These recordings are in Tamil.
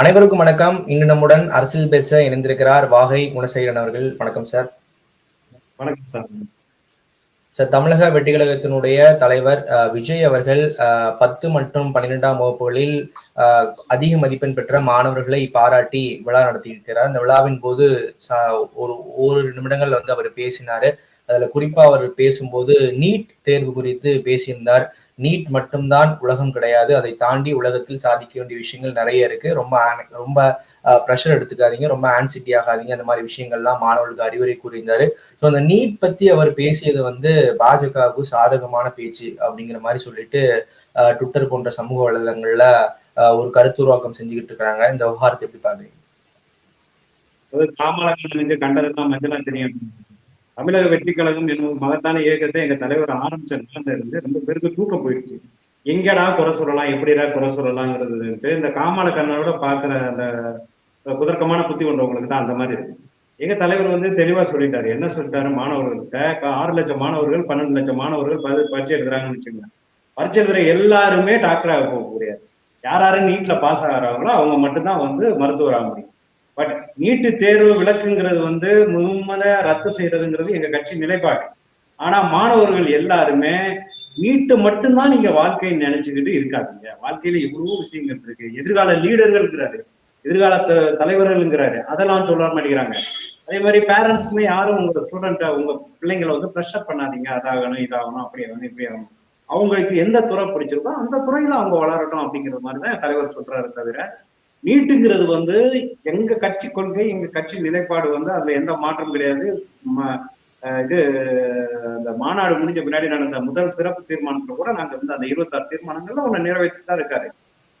அனைவருக்கும் வணக்கம். இன்று நம்முடன் அரசியல் பேச இணைந்திருக்கிறார் வாகை குணசேகரன் அவர்கள். வணக்கம் சார். வணக்கம் சார். சார் தமிழக வெட்டிக்கழகத்தினுடைய தலைவர் விஜய் அவர்கள் பத்து மற்றும் பன்னிரெண்டாம் வகுப்புகளில் அதிக மதிப்பெண் பெற்ற மாணவர்களை பாராட்டி விழா நடத்தியிருக்கிறார். அந்த விழாவின் போது ஒரு ஒரு நிமிடங்கள் வந்து அவர் பேசினாரு. அதுல குறிப்பா அவர் பேசும்போது நீட் தேர்வு குறித்து பேசியிருந்தார். நீட் மட்டும்தான் உலகம் கிடையாது. அதை தாண்டி உலகத்தில் சாதிக்க வேண்டிய விஷயங்கள் நிறைய இருக்கு. ரொம்ப ரொம்ப ப்ரெஷர் எடுத்துக்காதீங்க. ரொம்ப ஆன்சிட்டி ஆகாதீங்க. அந்த மாதிரி விஷயங்கள்லாம் மாணவர்களுக்கு அறிவுரை கூறியிருந்தாரு. ஸோ அந்த நீட் பத்தி அவர் பேசியது வந்து பாஜகவுக்கு சாதகமான பேச்சு அப்படிங்கிற மாதிரி சொல்லிட்டு ட்விட்டர் போன்ற சமூக வலைதளங்கள்ல அஹ், ஒரு கருத்துருவாக்கம் செஞ்சுக்கிட்டு இருக்காங்க இந்த விவகாரத்தை எப்படி பாக்குறீங்க அதாவது கண்டதெல்லாம் மஞ்சளா தெரியும் தமிழக வெற்றி கழகம் என்னும் மகத்தான இயக்கத்தை எங்க தலைவர் ஆரம்பிச்ச நாள்ல இருந்து ரொம்ப பேருக்கு தூக்கம் போயிடுச்சு. எங்கடா குறை சொல்லலாம் எப்படிடா குறை சொல்லலாங்கிறது இந்த காமால கண்ணோட பாக்குற அந்த குதர்க்கமான புத்தி கொண்டவங்களுக்கு தான் அந்த மாதிரி இருக்கு. எங்க தலைவர் வந்து தெளிவா சொல்லிட்டாரு. என்ன சொல்லிட்டாரு? மாணவர்கள்கிட்ட ஆறு லட்சம் மாணவர்கள் பன்னெண்டு லட்சம் மாணவர்கள் பரி- பரீட்சை எழுதுறாங்கன்னு வச்சுக்கோங்க. பரீட்சை எழுதுற எல்லாருமே டாக்டராக போக முடியாது யார் யாரும் நீட்ல பாஸ் ஆகிறாங்களோ அவங்க மட்டும்தான் வந்து மருத்துவராக முடியும். பட் நீட்டு தேர்வு விளக்குங்கிறது வந்து முழுமத ரத்து செய்யறதுங்கிறது எங்க கட்சி நிலைப்பாடு. ஆனா மாணவர்கள் எல்லாருமே நீட்டு மட்டும்தான் நீங்க வாழ்க்கையை நினைச்சுக்கிட்டு இருக்காதீங்க. வாழ்க்கையில எவ்வளவோ விஷயங்கள் இருக்கு. எதிர்கால லீடர்கள்ங்கிறாரு எதிர்கால தலைவர்கள்ங்கிறாரு. அதெல்லாம் சொல்ல மாட்டேங்கிறாங்க. அதே மாதிரி பேரண்ட்ஸுமே யாரும் உங்க ஸ்டூடெண்ட்டை உங்க பிள்ளைங்களை வந்து ப்ரெஷர் பண்ணாதீங்க. அதாகணும் இதாகணும் அப்படி ஆகணும் இப்படி ஆகணும். அவங்களுக்கு எந்த துறை பிடிச்சிருக்கோ அந்த துறையில அவங்க வளரட்டும் அப்படிங்கிற மாதிரி தான் தலைவர் சொல்றாரு தவிர நீட்டுங்கிறது வந்து எங்க கட்சி கொள்கை எங்க கட்சி நிலைப்பாடு வந்து அதுல எந்த மாற்றம் கிடையாது. இது இந்த மாநாடு முடிஞ்ச பின்னாடி நடந்த முதல் சிறப்பு தீர்மானத்துல கூட நாங்க வந்து அந்த இருபத்தாறு தீர்மானங்கள்ல ஒண்ணு நிறைவேற்றி தான் இருக்காரு.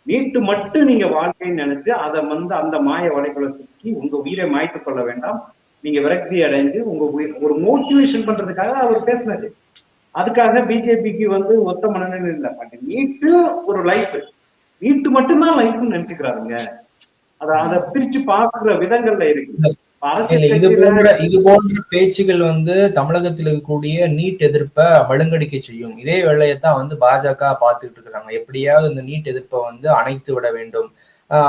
நீட்டு மட்டும் நீங்க வாழ்க்கைன்னு நினைச்சு அதை வந்து அந்த மாய வலைக்குள்ள சுற்றி உங்க உயிரை மாய்த்து கொள்ள வேண்டாம். நீங்க விரக்தி அடைஞ்சு உங்க உயிர் ஒரு மோட்டிவேஷன் பண்றதுக்காக அவர் பேசினாரு அதுக்காக பிஜேபிக்கு வந்து ஒத்த மனநிலை இல்லை. பட் நீட்டு ஒரு லைஃப் நீட்டு மட்டும்தான் லைஃப்னு நினைச்சுக்கிறாருங்க. அத அதை பிரிச்சு பாக்குற விதங்கள்ல இருக்கு. இது போன்ற இது போன்ற பேச்சுகள் வந்து தமிழகத்தில் இருக்கக்கூடிய நீட் எதிர்ப்பை மழுங்கடிக்க செய்யும். இதே வேலையைத்தான் வந்து பாஜக பார்த்துக்கிட்டு இருக்காங்க எப்படியாவது இந்த நீட் எதிர்ப்பை வந்து அணைத்து விட வேண்டும்.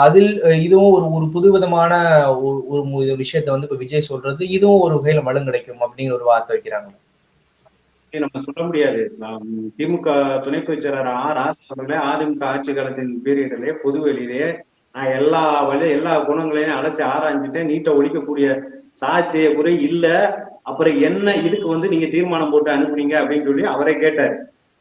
அதில் இதுவும் ஒரு ஒரு புதுவிதமான ஒரு ஒரு விஷயத்தை வந்து இப்ப விஜய் சொல்றது இதுவும் ஒரு வகையில மழுங்கடிக்கும் அப்படிங்கிற ஒரு வார்த்தை வைக்கிறாங்க. நம்ம சொல்ல முடியாது. திமுக துணை பொதுச் ஆ ஆர் ராசா அவர்களே அதிமுக ஆட்சி காலத்தின் பீரியடிலே பொதுவெளியிலே நான் எல்லா வழி எல்லா குணங்களையும் அலசி ஆராய்ஞ்சிட்டேன் நீட்டை ஒழிக்கக்கூடிய சாத்திய குறை இல்ல. அப்புறம் என்ன இதுக்கு வந்து நீங்க தீர்மானம் போட்டு அனுப்புனீங்க அப்படின்னு சொல்லி அவரே கேட்டாரு.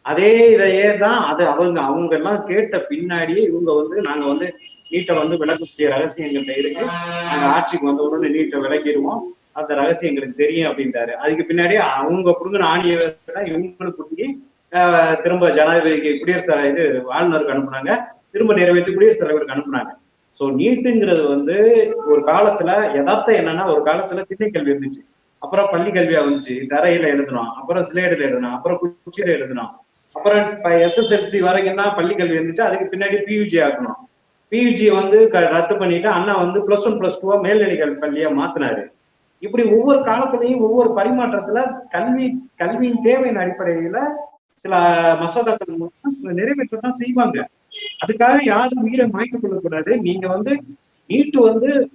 அதே இதையே தான் அது அவங்க அவங்க எல்லாம் கேட்ட பின்னாடியே இவங்க வந்து நாங்க வந்து நீட்டை வந்து விளக்கக்கூடிய ரகசியங்கள்ட்ட இருக்கு. நாங்க ஆட்சிக்கு வந்த உடனே நீட்டை விளக்கிடுவோம். அந்த ரகசியம் எங்களுக்கு தெரியும் அப்படின்றாரு. அதுக்கு பின்னாடி அவங்க புடுங்கின ஆணியை இவங்களுக்கு புடுங்கி ஆஹ், திரும்ப ஜனாதிபதிக்கு குடியரசுத் தலை- இது ஆளுநருக்கு அனுப்புனாங்க. திரும்ப நிறைவேற்றி குடியரசுத் தலைவருக்கு அனுப்புனாங்க. சோ நீட்டுங்கிறது வந்து ஒரு காலத்துல யதார்த்தம் என்னன்னா ஒரு காலத்துல திண்ணைக்கல்வி இருந்துச்சு. அப்புறம் பள்ளி கல்வியா வந்துச்சு. தரையில எழுதணும் அப்புறம் ஸ்லேடில் எழுதணும் அப்புறம் குச்சியில எழுதணும் அப்புறம் எஸ்எஸ்எல்சி வரைக்கும் தான் பள்ளி கல்வி இருந்துச்சு. அதுக்கு பின்னாடி பியூஜி ஆக்கணும். பியூஜி வந்து ரத்து பண்ணிட்டு அண்ணா வந்து பிளஸ் ஒன் பிளஸ் டூவா மேல்நிலை கல்வி பள்ளியா மாத்தினாரு. இப்படி ஒவ்வொரு காலத்திலையும் ஒவ்வொரு பரிமாற்றத்துல கல்வி கல்வியின் தேவையின் அடிப்படையில சில மசோதாக்கள் மூலம் சில செய்வாங்க. அதுக்காக யாரும் உயிரை மாய்த்து கொள்ளக்கூடாது. நீங்க வந்து நீட்டு வந்து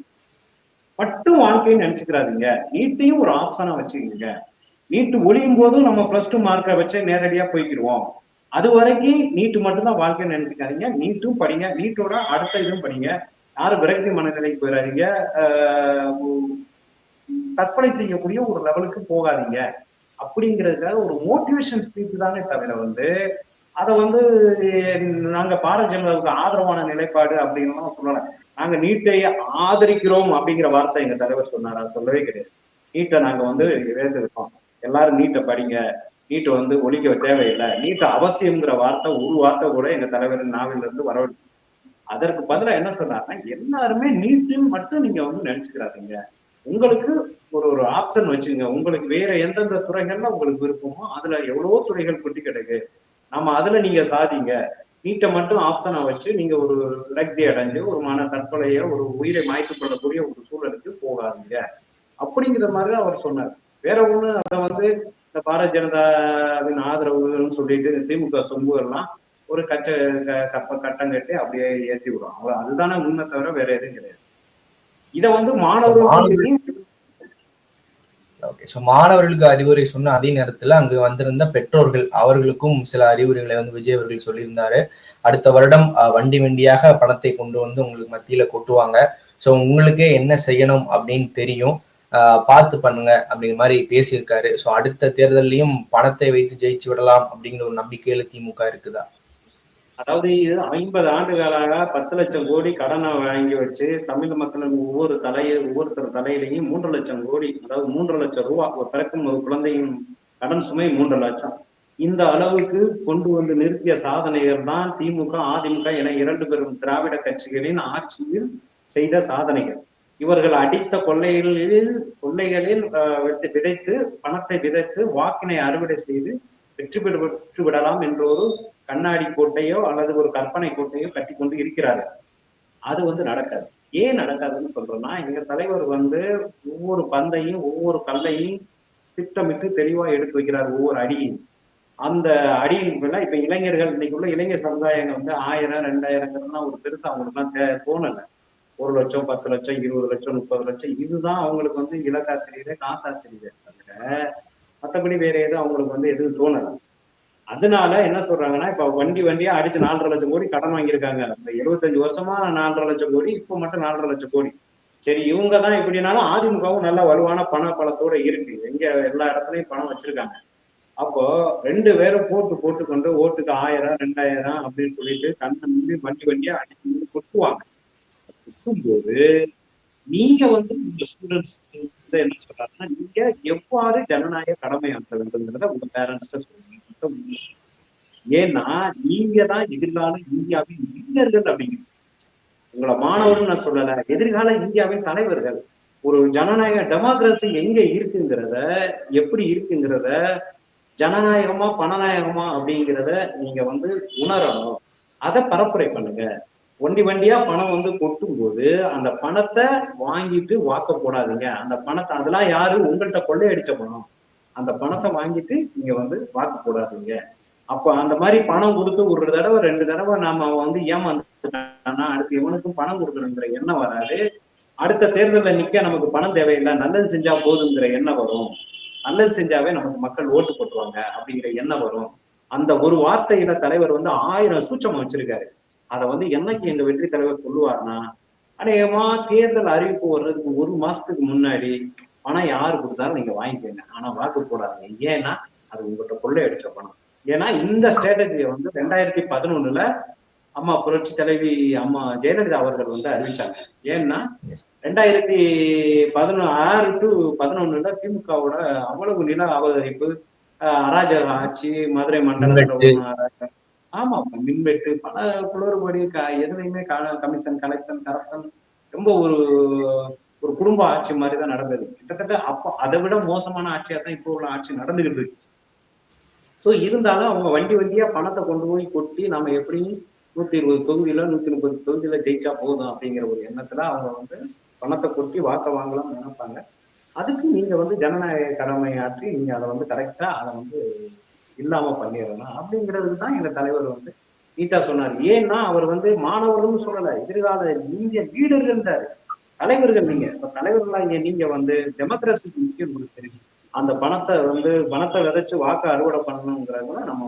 மட்டும் வாழ்க்கைன்னு நினைச்சுக்கிறாதீங்க. நீட்டையும் ஒரு ஆப்ஷனா வச்சுக்கோங்க. நீட்டு ஒழியும் போதும் நம்ம பிளஸ் டூ மார்க்கை வச்சு நேரடியா போய்க்கிடுவோம் அது வரைக்கும் நீட்டு மட்டும்தான் வாழ்க்கைன்னு நினைச்சுக்காதீங்க. நீட்டும் படிங்க. நீட்டோட அடுத்த இதுவும் படிங்க. யாரும் விரக்தி மனநிலைக்கு போயிடாதீங்க. ஆஹ் தற்கொலை செய்யக்கூடிய ஒரு லெவலுக்கு போகாதீங்க. அப்படிங்கிறதுக்காக ஒரு மோட்டிவேஷன் ஸ்பீச் தானே தவிர வந்து அதை வந்து நாங்க பாரதிய ஜனதாவுக்கு ஆதரவான நிலைப்பாடு அப்படின்னு சொல்லல. நாங்க நீட்டை ஆதரிக்கிறோம் அப்படிங்கிற வார்த்தை எங்க தலைவர் சொன்னாரா. சொல்லவே கிடையாது. நீட்டை நாங்க வந்து வேர்ந்திருக்கோம் எல்லாரும் நீட்டை படிங்க. நீட்டை வந்து ஒழிக்க தேவையில்லை. நீட்டை அவசியம்ங்கிற வார்த்தை ஒரு வார்த்தை கூட எங்க தலைவர் நாவில இருந்து வரவில்லை. அதற்கு பதிலா என்ன சொன்னாருன்னா எல்லாருமே நீட்டுன்னு மட்டும் நீங்க வந்து நினைச்சுக்கிறாதீங்க. உங்களுக்கு ஒரு ஒரு ஆப்ஷன் வச்சுங்க உங்களுக்கு வேற எந்தெந்த துறைகள்ல உங்களுக்கு விருப்பமோ அதுல எவ்வளவோ துறைகள் கொட்டி கிடக்கு. நம்ம அதுல நீங்க சாதிங்க. நீட்டை மட்டும் ஆப்ஷனா வச்சு நீங்க ஒரு விரக்தி அடைஞ்சு ஒரு மன தற்கொலைய ஒரு உயிரை மாய்த்து கொள்ளக்கூடிய ஒரு சூழலுக்கு போகாதீங்க. அப்படிங்கிற மாதிரி அவர் சொன்னார். வேற ஒண்ணு அதை வந்து இந்த பாரதிய ஜனதாவின் ஆதரவுன்னு சொல்லிட்டு திமுக சொம்புகள்லாம் ஒரு கச்ச க- கப்ப கட்டம் கட்டி அப்படியே ஏற்றி விடும். அவர் அதுதானே உண்மை தவிர வேற எதுவும் கிடையாது. இத வந்து மாணவர்களுக்கும் மாணவர்கள் தெரியும். ஓகே ஸோ மாணவர்களுக்கு அறிவுரை சொன்ன அதே நேரத்துல அங்கு வந்திருந்த பெற்றோர்கள் அவர்களுக்கும் சில அறிவுரைகளை வந்து விஜய் அவர்கள் சொல்லியிருந்தாரு. அடுத்த வருடம் வண்டி வண்டியாக பணத்தை கொண்டு வந்து உங்களுக்கு மத்தியில கொட்டுவாங்க. ஸோ உங்களுக்கே என்ன செய்யணும் அப்படின்னு தெரியும். பார்த்து பண்ணுங்க அப்படிங்கிற மாதிரி பேசியிருக்காரு. ஸோ அடுத்த தேர்தலையும் பணத்தை வைத்து ஜெயிச்சு விடலாம் அப்படிங்கிற ஒரு நம்பிக்கையில திமுக இருக்குதா? அதாவது இது ஐம்பது ஆண்டுகளாக பத்து லட்சம் கோடி கடனை வாங்கி வச்சு தமிழ் மக்களின் ஒவ்வொரு தலைய ஒவ்வொருத்தர் தலையிலையும் மூன்று லட்சம் கோடி அதாவது மூன்று லட்சம் ரூபா ஒரு பிறக்கும் ஒரு குழந்தையின் கடன் சுமை மூன்று லட்சம். இந்த அளவுக்கு கொண்டு வந்து நிறுத்திய சாதனைகள் தான் திமுக அதிமுக என இரண்டு பெரும் திராவிட கட்சிகளின் ஆட்சியில் செய்த சாதனைகள். இவர்கள் அடித்த கொள்ளைகளில் கொள்ளைகளில் விதைத்து பணத்தை விதைத்து வாக்கினை அறுவடை செய்து வெற்றி பெற்று விடலாம் என்ற ஒரு கண்ணாடி கோட்டையோ அல்லது ஒரு கற்பனை கோட்டையோ கட்டி கொண்டு இருக்கிறார்கள். அது வந்து நடக்காது. ஏன் நடக்காதுன்னு சொல்றேன்னா எங்க தலைவர் வந்து ஒவ்வொரு பந்தையும் ஒவ்வொரு கல்லையும் திட்டமிட்டு தெளிவா எடுத்து வைக்கிறார் ஒவ்வொரு அடியும். அந்த அடியின் இப்ப இளைஞர்கள் இன்னைக்கு உள்ள இளைஞர் சமுதாயங்கள் வந்து ஆயிரம் ரெண்டாயிரங்கிறதுலாம் ஒரு பெருசா அவங்களுக்குலாம் தே- தோணல. ஒரு லட்சம் பத்து லட்சம் இருபது லட்சம் முப்பது லட்சம் இதுதான் அவங்களுக்கு வந்து இலக்கா தெரியுது காசா தெரியுது தவிர மற்றபடி வேற எதுவும் அவங்களுக்கு வந்து எதுவும் தோணல. அதனால என்ன சொல்றாங்கன்னா இப்ப வண்டி வண்டியா அடிச்சு நாலரை லட்சம் கோடி கடன் வாங்கியிருக்காங்க. இந்த எழுபத்தஞ்சு வருஷமா நாலரை லட்சம் கோடி இப்போ மட்டும் நாலரை லட்சம் கோடி. சரி இவங்க தான் இப்படினாலும் அதிமுகவும் நல்ல வலுவான பண பலத்தோட இருக்கு. எங்க எல்லா இடத்துலயும் பணம் வச்சிருக்காங்க. அப்போ ரெண்டு பேரும் போட்டு போட்டு கொண்டு ஓட்டுக்கு ஆயிரம் ரெண்டாயிரம் அப்படின்னு சொல்லிட்டு கண்ணை மீறி வண்டி வண்டியா அடிச்சு கொட்டுவாங்க. கொட்டும்போது நீங்க வந்து உங்க ஸ்டூடெண்ட்ஸ் என்ன சொல்றாங்கன்னா நீங்க எவ்வாறு ஜனநாயக கடமை ஆற்ற வேண்டும்ங்கிறத உங்க பேரண்ட்ஸ்ட சொல்லுங்க. ஏன்னா நீங்க தான் எதிர்கால இந்தியாவின் இளைஞர்கள் அப்படிங்கிறது உங்களை மாணவர்கள் நான் சொல்லல எதிர்கால இந்தியாவின் தலைவர்கள். ஒரு ஜனநாயக டெமோக்ரஸி எங்க இருக்குங்கிறத எப்படி இருக்குங்கிறத ஜனநாயகமா பணநாயகமா அப்படிங்கிறத நீங்க வந்து உணரணும். அதை பரப்புரை பண்ணுங்க. ஒண்டி வண்டியா பணம் வந்து கொட்டும் போது அந்த பணத்தை வாங்கிட்டு வாக்க போடாதீங்க. அந்த பணத்தை அதெல்லாம் யாரு உங்கள்கிட்ட கொள்ளையடிச்ச பணம்? அந்த பணத்தை வாங்கிட்டு நீங்க வந்து வாக்கு போடாதீங்க அப்ப அந்த மாதிரி பணம் கொடுத்து ஒரு தடவை ரெண்டு தடவை நாம வந்து ஏமாந்துட்டானா அடுத்து இவனுக்கும் பணம் கொடுக்கணுங்கிற எண்ணம் வராது. அடுத்த தேர்தலில் நிக்க நமக்கு பணம் தேவையில்லை நல்லது செஞ்சா போதுங்கிற எண்ணம் வரும். நல்லது செஞ்சாவே நமக்கு மக்கள் ஓட்டு போட்டுருவாங்க அப்படிங்கிற எண்ணம் வரும். அந்த ஒரு வார்த்தையில தலைவர் வந்து ஆயிரம் சூட்சம் வச்சிருக்காரு. அதை வந்து என்னைக்கு எங்க வெற்றி தலைவர் சொல்லுவார்னா அநேகமா தேர்தல் அறிவிப்பு வர்றதுக்கு ஒரு மாசத்துக்கு முன்னாடி பணம் யாரு கொடுத்தாலும் நீங்க வாங்கிக்கோங்க ஆனா வாக்கு போடாதீங்க ஏன்னா அது உங்கள்கிட்ட கொள்ளையடிச்ச பணம் ஏன்னா இந்த ஸ்ட்ராட்டஜியை வந்து ரெண்டாயிரத்தி பதினொன்னுல அம்மா புரட்சி தலைவி அம்மா ஜெயலலிதா அவர்கள் வந்து அறிவிச்சாங்க ஏன்னா. ரெண்டாயிரத்தி பதினொன்று ஆறு டு பதினொன்னுல திமுகவோட அவ்வளவு நில அபகரிப்பு ஆஹ் அராஜக ஆட்சி மதுரை மண்டலத்துல. ஆமா மின்வெட்டு பல குளறுபடி எதுலையுமே கமிஷன் கலெக்ஷன் கரப்ஷன் ரொம்ப ஒரு ஒரு குடும்ப ஆட்சி மாதிரி தான் நடந்தது. கிட்டத்தட்ட அப்போ அதை விட மோசமான ஆட்சியா தான் இப்போ உள்ள ஆட்சி நடந்துகிட்டு இருக்கு. ஸோ இருந்தாலும் அவங்க வண்டி வண்டியா பணத்தை கொண்டு போய் கொட்டி நம்ம எப்படியும் நூத்தி இருபது தொகுதியில நூத்தி முப்பது தொகுதியில ஜெயிச்சா போதும் அப்படிங்கிற ஒரு எண்ணத்துல அவங்க வந்து பணத்தை கொட்டி வாக்க வாங்கலாம்னு நினைப்பாங்க. அதுக்கு நீங்க வந்து ஜனநாயக கடமை ஆற்றி நீங்க அதை வந்து கரெக்டா அதை வந்து இல்லாம பண்ணிடணும் அப்படிங்கிறது தான் எங்க தலைவர் வந்து நீட்டா சொன்னார். ஏன்னா அவர் வந்து மாணவர்கள்னு சொல்லலை எதிர்கால நீங்க லீடர்கள்ன்றாரு தலைவர்கள் நீங்க. இப்ப தலைவர்களாக நீங்க வந்து டெமோக்ரஸிக்கு முக்கியம் கொடுத்துருக்கீங்க அந்த பணத்தை வந்து பணத்தை விதைச்சு வாக்கு அறுவடை பண்ணணுங்கிறத நம்ம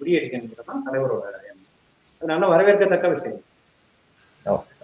முறியடிக்கணுங்கிறது தான் தலைவரோட அதனால வரவேற்கத்தக்க விஷயம்.